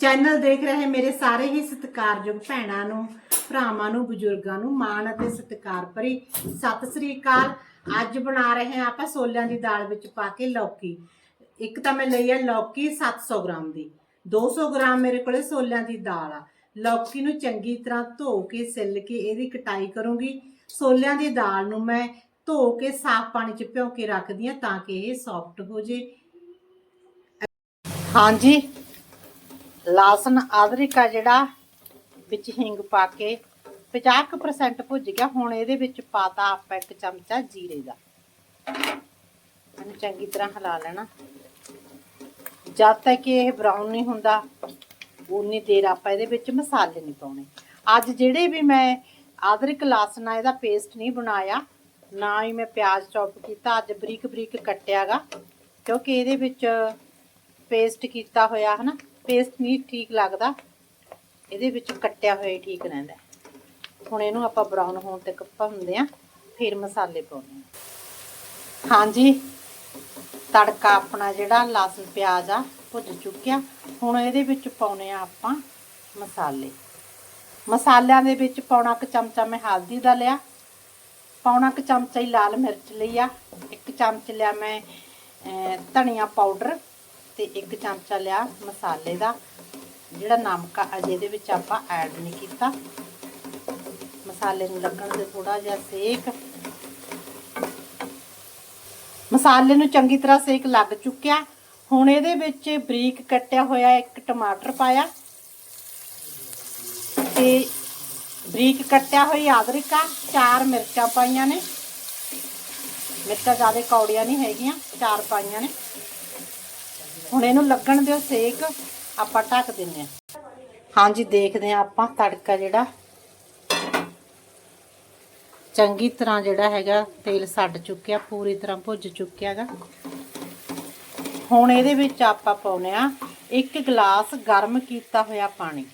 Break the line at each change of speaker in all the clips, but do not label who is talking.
Channel ਦੇਖ ਰਹੇ ਮੇਰੇ ਸਾਰੇ ਹੀ ਸਤਿਕਾਰਯੋਗ ਭੈਣਾਂ ਨੂੰ, ਭਰਾਵਾਂ ਨੂੰ, ਬਜ਼ੁਰਗਾਂ ਨੂੰ ਮਾਣ ਅਤੇ ਸਤਿਕਾਰ ਭਰੀ ਸਤਿ ਸ੍ਰੀ ਅਕਾਲ। ਅੱਜ ਬਣਾ ਰਹੇ ਹਾਂ ਆਪਾਂ ਸੋਲਿਆਂ ਦੀ ਦਾਲ ਵਿੱਚ ਪਾ ਕੇ ਲੌਕੀ। ਇੱਕ ਤਾਂ ਮੈਂ ਲਈ ਹੈ ਲੌਕੀ 700 ਗ੍ਰਾਮ ਦੀ। 200 ਗ੍ਰਾਮ ਮੇਰੇ ਕੋਲੇ ਸੋਲਿਆਂ ਦੀ ਦਾਲ ਆ। ਲੌਕੀ ਨੂੰ ਚੰਗੀ ਤਰ੍ਹਾਂ ਧੋ ਕੇ, ਸਿੱਲ ਕੇ ਇਹਦੀ ਕਟਾਈ ਕਰੂੰਗੀ। ਸੋਲਿਆਂ ਦੀ ਦਾਲ ਨੂੰ ਮੈਂ ਧੋ ਕੇ ਸਾਫ਼ ਪਾਣੀ 'ਚ ਭਿਓ ਕੇ ਰੱਖਦੀ ਹਾਂ ਤਾਂ ਕਿ ਇਹ ਸੌਫਟ ਹੋ ਜੇ। ਹਾਂਜੀ ਲਾਸਨ ਅਦਰਕ ਆ ਜਿਹੜਾ ਵਿੱਚ ਹਿੰਗ ਪਾ ਕੇ 50% ਭੁੱਜ ਗਿਆ। ਹੁਣ ਇਹਦੇ ਵਿੱਚ ਪਾਤਾ ਆਪਾਂ ਇੱਕ ਚਮਚਾ ਜੀਰੇ ਦਾ। ਇਹਨੂੰ ਚੰਗੀ ਤਰ੍ਹਾਂ ਹਿਲਾ ਲੈਣਾ। ਜਦ ਤੱਕ ਇਹ ਬਰਾਊਨ ਨਹੀਂ ਹੁੰਦਾ, ਉਨੀ ਦੇਰ ਆਪਾਂ ਇਹਦੇ ਵਿੱਚ ਮਸਾਲੇ ਨਹੀਂ ਪਾਉਣੇ। ਅੱਜ ਜਿਹੜੇ ਵੀ ਮੈਂ ਅਦਰਕ ਲਸਣ ਆ, ਇਹਦਾ ਪੇਸਟ ਨਹੀਂ ਬਣਾਇਆ, ਨਾ ਹੀ ਮੈਂ ਪਿਆਜ਼ ਚੌਪ ਕੀਤਾ, ਅੱਜ ਬਰੀਕ ਬਰੀਕ ਕੱਟਿਆਗਾ, ਕਿਉਂਕਿ ਇਹਦੇ ਵਿੱਚ ਪੇਸਟ ਕੀਤਾ ਹੋਇਆ, ਹਨਾ? ਪੇਸਟ ਨਹੀਂ ਠੀਕ ਲੱਗਦਾ। ਇਹਦੇ ਵਿੱਚ ਕੱਟਿਆ ਹੋਇਆ ਠੀਕ ਰਹਿੰਦਾ ਹੁਣ ਇਹਨੂੰ ਆਪਾਂ ਬਰਾਊਨ ਹੋਣ ਤੱਕ ਭੁੰਨਦੇ ਆ ਫਿਰ ਮਸਾਲੇ ਪਾਉਣੇ ਆ ਹਾਂਜੀ, ਤੜਕਾ ਆਪਣਾ ਜਿਹੜਾ ਲਸਣ, ਪਿਆਜ਼ ਆ, ਭੁੱਜ ਚੁੱਕਿਆ। ਹੁਣ ਇਹਦੇ ਵਿੱਚ ਪਾਉਣੇ ਆ ਆਪਾਂ ਮਸਾਲੇ। ਮਸਾਲਿਆਂ ਦੇ ਵਿੱਚ ਪਾਉਣਾ ਕੁ ਚਮਚਾ ਮੈਂ ਹਲਦੀ ਦਾ ਲਿਆ। ਪਾਉਣਾ ਕੁ ਚਮਚਾ ਹੀ ਲਾਲ ਮਿਰਚ ਲਈ ਆ। ਇੱਕ ਚਮਚ ਲਿਆ ਮੈਂ ਧਨੀਆ ਪਾਊਡਰ। ਤੇ ਇੱਕ ਚਮਚਾ ਲਿਆ ਮਸਾਲੇ ਦਾ, ਜਿਹੜਾ ਨਮਕ ਆ, ਅਜੇ ਇਹਦੇ ਵਿੱਚ ਆਪਾਂ ਐਡ ਨਹੀਂ ਕੀਤਾ। ਮਸਾਲੇ ਨੂੰ ਲੱਗਣ ਦੇ ਥੋੜਾ ਜਿਹਾ ਸੇਕ। ਮਸਾਲੇ ਨੂੰ ਚੰਗੀ ਤਰ੍ਹਾਂ ਸੇਕ ਲੱਗ ਚੁੱਕਿਆ। ਹੁਣ ਇਹਦੇ ਵਿੱਚ ਬਰੀਕ ਕੱਟਿਆ ਹੋਇਆ ਇੱਕ ਟਮਾਟਰ ਪਾਇਆ। ਤੇ ਬਰੀਕ ਕੱਟਿਆ ਹੋਈ ਅਦਰਕ ਚਾਰ ਮਿਰਚਾਂ ਪਾਈਆਂ ਨੇ। ਮਿਰਚਾਂ ਜ਼ਿਆਦਾ ਕੌੜੀਆਂ ਨਹੀਂ ਹੈਗੀਆਂ, ਚਾਰ ਪਾਈਆਂ ਨੇ। ਹੁਣ ਇਹਨੂੰ ਲੱਗਣ ਦਿਓ ਸੇਕ, ਆਪਾਂ ਢੱਕ ਦਿੰਨੇ ਆ ਹਾਂਜੀ, ਦੇਖਦੇ ਆ ਆਪਾਂ ਤੜਕਾ ਜਿਹੜਾ। ਚੰਗੀ ਤਰ੍ਹਾਂ ਜਿਹੜਾ ਹੈਗਾ, ਤੇਲ ਛੱਡ ਚੁੱਕਿਆ, ਪੂਰੀ ਤਰ੍ਹਾਂ ਭੁੱਜ ਚੁੱਕਿਆ ਹੈਗਾ ਹੁਣ ਇਹਦੇ ਵਿੱਚ ਆਪਾਂ ਪਾਉਨੇ ਆ ਇੱਕ ਗਲਾਸ ਗਰਮ ਕੀਤਾ ਹੋਇਆ ਪਾਣੀ।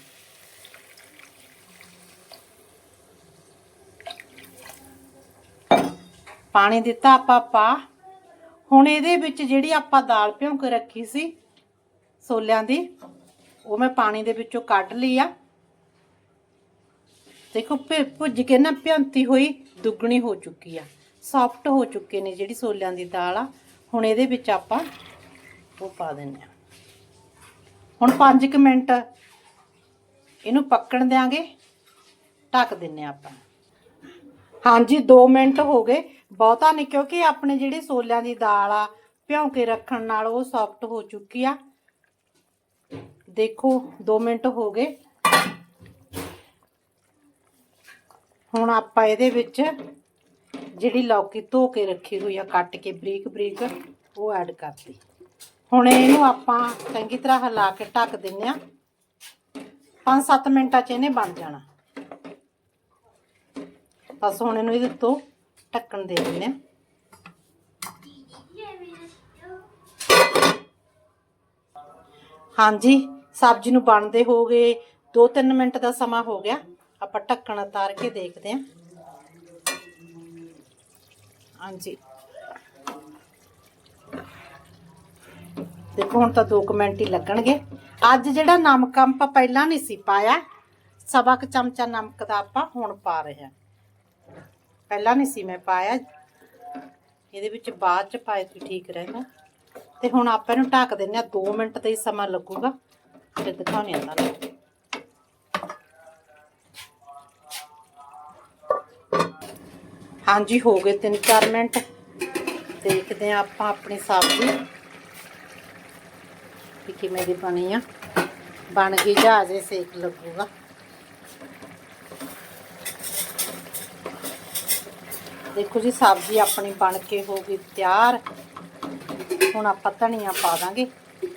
ਪਾਣੀ ਦਿੱਤਾ ਆਪਾਂ ਪਾ ਹੁਣ ਇਹਦੇ ਵਿੱਚ ਜਿਹੜੀ ਆਪਾਂ ਦਾਲ ਭਿਉਂ ਕੇ ਰੱਖੀ ਸੀ ਸੋਲਿਆਂ ਦੀ, ਉਹ ਮੈਂ ਪਾਣੀ ਦੇ ਵਿੱਚੋਂ ਕੱਢ ਲਈ ਆ। ਦੇਖੋ ਭੁੱਜ ਕੇ ਨਾ ਭਿਉਂਤੀ ਹੋਈ, ਦੁੱਗਣੀ ਹੋ ਚੁੱਕੀ ਆ। ਸੌਫਟ ਹੋ ਚੁੱਕੇ ਨੇ ਜਿਹੜੀ ਸੋਲਿਆਂ ਦੀ ਦਾਲ ਆ। ਹੁਣ ਇਹਦੇ ਵਿੱਚ ਆਪਾਂ ਉਹ ਪਾ ਦਿੰਨੇ ਆ। ਹੁਣ 5 ਮਿੰਟ ਇਹਨੂੰ ਪੱਕਣ ਦੇਾਂਗੇ ਢੱਕ ਦਿੰਨੇ ਆ ਆਪਾਂ। ਹਾਂਜੀ 2 ਮਿੰਟ ਹੋ ਗਏ। ਬਹੁਤਾ ਨਹੀਂ, ਕਿਉਂਕਿ ਆਪਣੇ ਜਿਹੜੀ ਸੋਲਿਆਂ ਦੀ ਦਾਲ ਆ ਭਿਉਂ ਕੇ ਰੱਖਣ ਨਾਲ ਉਹ ਸੌਫਟ ਹੋ ਚੁੱਕੀ ਆ। ਦੇਖੋ 2 ਮਿੰਟ ਹੋ ਗਏ। ਹੁਣ ਆਪਾਂ ਇਹਦੇ ਵਿੱਚ ਜਿਹੜੀ ਲੌਕੀ ਧੋ ਕੇ ਰੱਖੀ ਹੋਈ ਆ, ਕੱਟ ਕੇ ਬਰੀਕ ਬਰੀਕ, ਉਹ ਐਡ ਕਰਤੀ ਹੁਣ ਇਹਨੂੰ ਆਪਾਂ ਚੰਗੀ ਤਰ੍ਹਾਂ ਹਿਲਾ ਕੇ ਢੱਕ ਦਿੰਨੇ ਆ। 5-7 ਮਿੰਟਾਂ 'ਚ ਇਹਨੇ ਬਣ ਜਾਣਾ। ਬਸ ਹੁਣ ਇਹਨੂੰ ਇਹਦੇ ਤੋਂ ਢੱਕਣ ਦੇ ਦਿੰਨੇ ਆ ਹਾਂਜੀ, ਸਬਜ਼ੀ ਨੂੰ ਬਣਦੇ ਹੋ ਗਏ 2-3 ਮਿੰਟ ਦਾ ਸਮਾਂ ਹੋ ਗਿਆ। ਆਪਾਂ ਢੱਕਣ ਉਤਾਰ ਕੇ ਦੇਖਦੇ ਹਾਂ। ਹਾਂਜੀ। ਦੇਖੋ, ਹੁਣ ਤਾਂ 2 ਮਿੰਟ ਹੀ ਲੱਗਣਗੇ। ਅੱਜ ਜਿਹੜਾ ਨਮਕ ਆਪਾਂ ਪਹਿਲਾਂ ਨਹੀਂ ਸੀ ਪਾਇਆ, ਸਵਾ ਕੁ ਚਮਚਾ ਨਮਕ ਦਾ ਆਪਾਂ ਹੁਣ ਪਾ ਰਹੇ ਹਾਂ। ਪਹਿਲਾਂ ਨਹੀਂ ਸੀ ਮੈਂ ਪਾਇਆ। ਇਹਦੇ ਵਿੱਚ ਬਾਅਦ ਚ ਪਾਏ ਤਾਂ ਠੀਕ ਰਹਿੰਦਾ ਤੇ ਹੁਣ ਆਪਾਂ ਇਹਨੂੰ ਢੱਕ ਦਿੰਨੇ ਆ 2 ਮਿੰਟ ਦਾ ਹੀ ਸਮਾਂ ਲੱਗੂਗਾ। ਫਿਰ ਦਿਖਾਉਣੇ ਆ ਤੁਹਾਨੂੰ। ਹਾਂਜੀ, ਹੋ ਗਏ 3-4 ਮਿੰਟ। ਦੇਖਦੇ ਆ ਆਪਾਂ ਆਪਣੀ ਸਬਜ਼ੀ। ਕਿ ਕਿਵੇਂ ਦੀ ਬਣੀ ਆ। ਬਣ ਗਈ ਜਹਾਜ਼ੇ ਸੇਕ ਲੱਗੂਗਾ। ਦੇਖੋ ਜੀ, ਸਬਜ਼ੀ ਆਪਣੀ ਬਣ ਕੇ ਹੋ ਗਈ ਤਿਆਰ। ਹੁਣ ਆਪਾਂ ਧਨੀਆ ਪਾ ਦਾਂਗੇ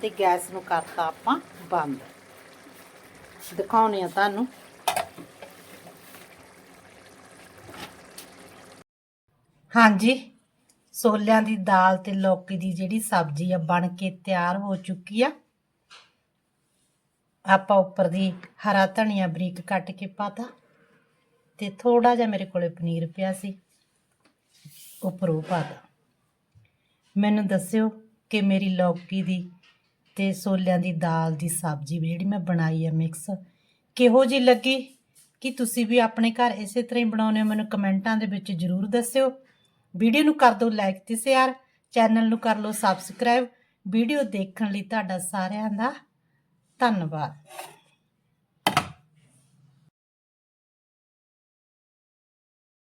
ਤੇ ਗੈਸ ਨੂੰ ਕਰਤਾ ਆਪਾਂ ਬੰਦ। ਦਿਖਾਉਣੇ ਆ ਤੁਹਾਨੂੰ। ਹਾਂਜੀ ਸੋਲਿਆਂ ਦੀ ਦਾਲ ਤੇ ਲੌਕੀ ਦੀ ਜਿਹੜੀ ਸਬਜ਼ੀ ਆ ਬਣ ਕੇ ਤਿਆਰ ਹੋ ਚੁੱਕੀ ਆ। ਆਪਾਂ ਉੱਪਰ ਦੀ ਹਰਾ ਧਨੀਆ ਬਰੀਕ ਕੱਟ ਕੇ ਪਾਤਾ ਤੇ ਥੋੜਾ ਜਿਹਾ ਮੇਰੇ ਕੋਲੇ ਪਨੀਰ ਪਿਆ ਸੀ। ਉੱਪਰ ਉਹ ਪਾਤਾ। ਮੈਨੂੰ ਦੱਸਿਓ ਕਿ ਮੇਰੀ ਲੌਕੀ ਦੀ ਤੇ ਸੋਲਿਆਂ ਦੀ ਦਾਲ ਦੀ ਸਬਜ਼ੀ ਵੀ ਜਿਹੜੀ ਮੈਂ ਬਣਾਈ ਆ ਮਿਕਸ ਕਿਹੋ ਜੀ ਲੱਗੀ? ਕਿ ਤੁਸੀਂ ਵੀ ਆਪਣੇ ਘਰ ਇਸੇ ਤਰ੍ਹਾਂ ਹੀ ਬਣਾਉਨੇ ਹੋ? ਮੈਨੂੰ ਕਮੈਂਟਾਂ ਦੇ ਵਿੱਚ ਜਰੂਰ ਦੱਸਿਓ। ਵੀਡੀਓ ਨੂੰ ਕਰ ਦਿਓ ਲਾਈਕ ਤੇ ਸ਼ੇਅਰ ਚੈਨਲ ਨੂੰ ਕਰ ਲਓ ਸਬਸਕ੍ਰਾਈਬ ਵੀਡੀਓ ਦੇਖਣ ਲਈ ਤੁਹਾਡਾ ਸਾਰਿਆਂ ਦਾ ਧੰਨਵਾਦ।